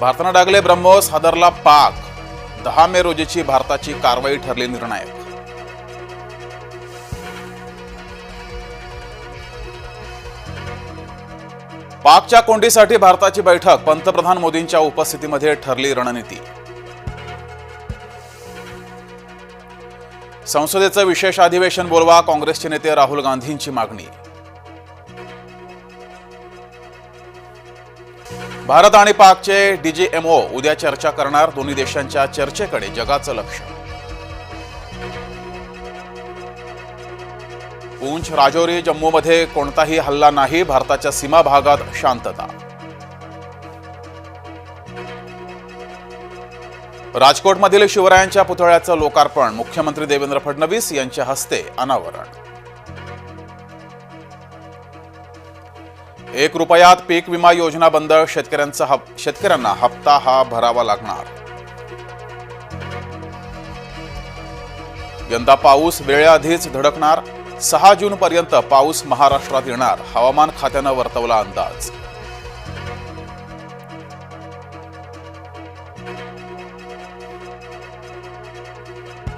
भारतानं डागले ब्रह्मोस हादरला पाक. दहा मे रोजीची भारताची कारवाई ठरली निर्णायक. पाकच्या कोंडीसाठी भारताची बैठक पंतप्रधान मोदींच्या उपस्थितीमध्ये ठरली रणनीती. संसदेचं विशेष अधिवेशन बोलवा काँग्रेसचे नेते राहुल गांधींची मागणी. भारत आणि पाकचे डीजीएमओ उद्या चर्चा करणार दोन्ही देशांच्या चर्चेकडे जगाचं लक्ष. पूंछ राजौरी जम्मूमध्ये कोणताही हल्ला नाही भारताच्या सीमा भागात शांतता. राजकोटमधील शिवरायांच्या पुतळ्याचं लोकार्पण मुख्यमंत्री देवेंद्र फडणवीस यांच्या हस्ते अनावरण. एक रुपयात पीक विमा योजना बंद शेतकऱ्यांचा हप शेतकऱ्यांना हप्ता हा भरावा लागणार. यंदा पाऊस वेळेआधीच धडकणार. सहा जून पर्यंत पाऊस महाराष्ट्रात येणार. हवामान खात्यानं वर्तवला अंदाज.